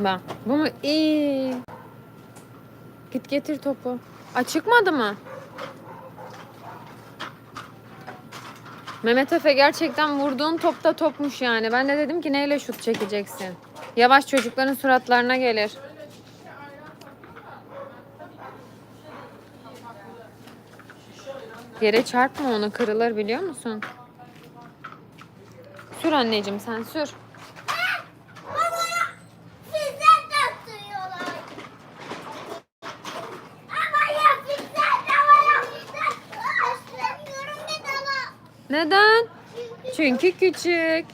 Bak bu mu? İyi. Git getir topu. Aa, çıkmadı mı? Mehmet Efe gerçekten vurduğun top da topmuş yani. Ben de dedim ki neyle şut çekeceksin? Yavaş çocukların suratlarına gelir. Yere çarpma onu kırılır biliyor musun? Sür anneciğim sen sür. Neden? Çünkü küçük.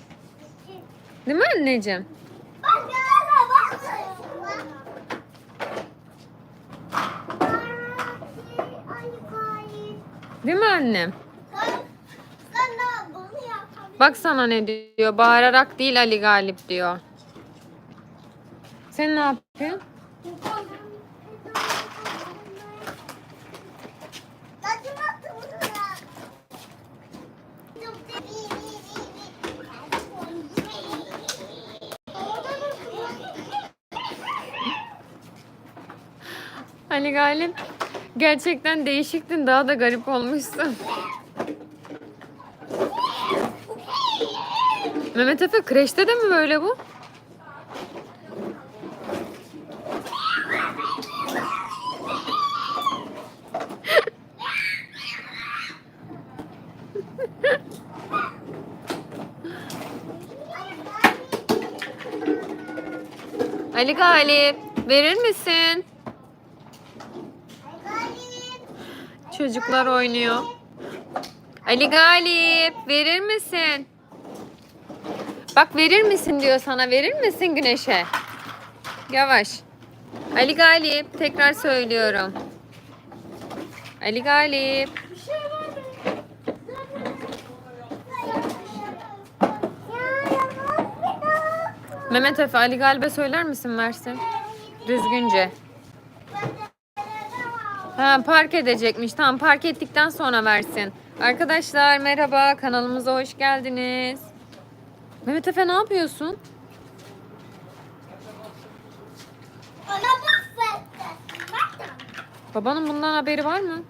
Değil mi anneciğim? Değil mi annem? Bak sana ne diyor. Bağırarak değil Ali Galip diyor. Sen ne yapıyorsun? Ali Galip gerçekten değişiktin. Daha da garip olmuşsun. Mehmet Efe kreşte de mi böyle bu? Ali Galip verir misin? Çocuklar oynuyor. Ali Galip verir misin? Bak verir misin diyor sana. Verir misin güneşe? Yavaş. Ali Galip tekrar söylüyorum. Ali Galip. Mehmet Efe Ali Galip'e söyler misin versin? Düzgünce. Ha park edecekmiş. Tamam park ettikten sonra versin. Arkadaşlar merhaba kanalımıza hoş geldiniz. Mehmet Efe ne yapıyorsun? Babanın bundan haberi var mı?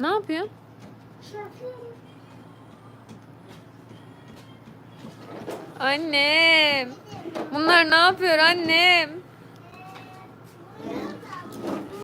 Ne yapıyor? Annem. Bunlar ne yapıyor annem?